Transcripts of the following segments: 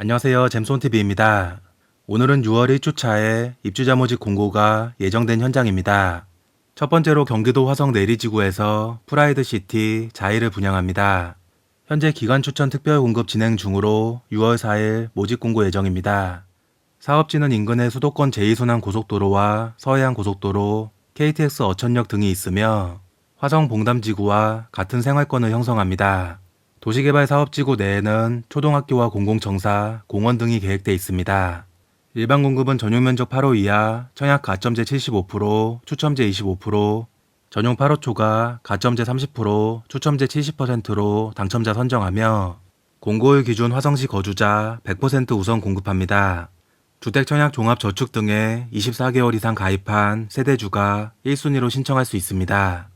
안녕하세요. 잼손TV입니다. 오늘은 6월 1주차에 입주자 모집 공고가 예정된 현장입니다. 첫 번째로 경기도 화성 내리지구에서 프라이드 시티 자이를 분양합니다. 현재 기간 추천 특별 공급 진행 중으로 6월 4일 모집 공고 예정입니다. 사업지는 인근의 수도권 제2순환 고속도로와 서해안 고속도로, KTX 어천역 등이 있으며 화성 봉담지구와 같은 생활권을 형성합니다. 도시개발 사업지구 내에는 초등학교와 공공청사, 공원 등이 계획돼 있습니다. 일반 공급은 전용 면적 8호 이하, 청약 가점제 75%, 추첨제 25%, 전용 8호 초과, 가점제 30%, 추첨제 70%로 당첨자 선정하며 공고일 기준 화성시 거주자 100% 우선 공급합니다. 주택 청약 종합 저축 등에 24개월 이상 가입한 세대주가 1순위로 신청할 수 있습니다.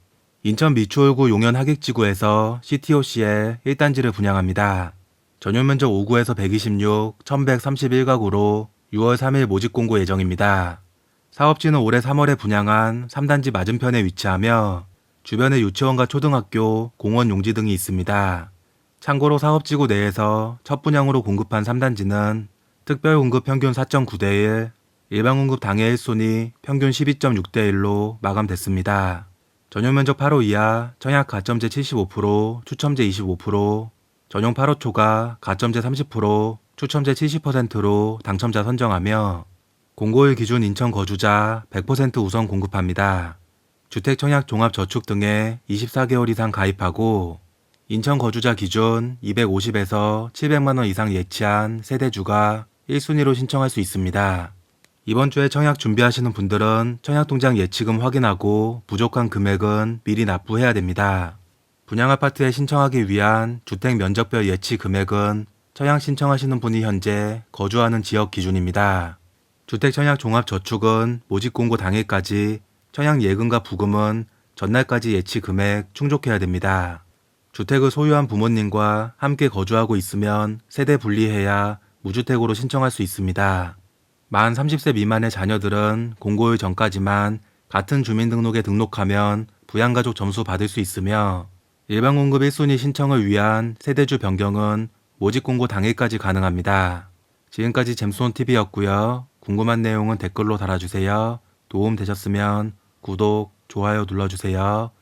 인천 미추홀구 용현 하객지구에서 CTOC에 1단지를 분양합니다. 전용 면적 5구에서 126, 1131가구로 6월 3일 모집 공고 예정입니다. 사업지는 올해 3월에 분양한 3단지 맞은편에 위치하며 주변에 유치원과 초등학교, 공원 용지 등이 있습니다. 참고로 사업지구 내에서 첫 분양으로 공급한 3단지는 특별 공급 평균 4.9대 1, 일반 공급 당해 1순위 평균 12.6대 1로 마감됐습니다. 전용 면적 8호 이하, 청약 가점제 75%, 추첨제 25%, 전용 8호 초과, 가점제 30%, 추첨제 70%로 당첨자 선정하며 공고일 기준 인천 거주자 100% 우선 공급합니다. 주택 청약 종합 저축 등에 24개월 이상 가입하고 인천 거주자 기준 250에서 700만 원 이상 예치한 세대주가 1순위로 신청할 수 있습니다. 이번 주에 청약 준비하시는 분들은 청약 통장 예치금 확인하고 부족한 금액은 미리 납부해야 됩니다. 분양 아파트에 신청하기 위한 주택 면적별 예치 금액은 청약 신청하시는 분이 현재 거주하는 지역 기준입니다. 주택 청약 종합 저축은 모집 공고 당일까지, 청약 예금과 부금은 전날까지 예치 금액 충족해야 됩니다. 주택을 소유한 부모님과 함께 거주하고 있으면 세대 분리해야 무주택으로 신청할 수 있습니다. 만 30세 미만의 자녀들은 공고일 전까지만 같은 주민등록에 등록하면 부양가족 점수 받을 수 있으며 일반 공급 1순위 신청을 위한 세대주 변경은 모집 공고 당일까지 가능합니다. 지금까지 잼스온TV였고요. 궁금한 내용은 댓글로 달아주세요. 도움 되셨으면 구독, 좋아요 눌러주세요.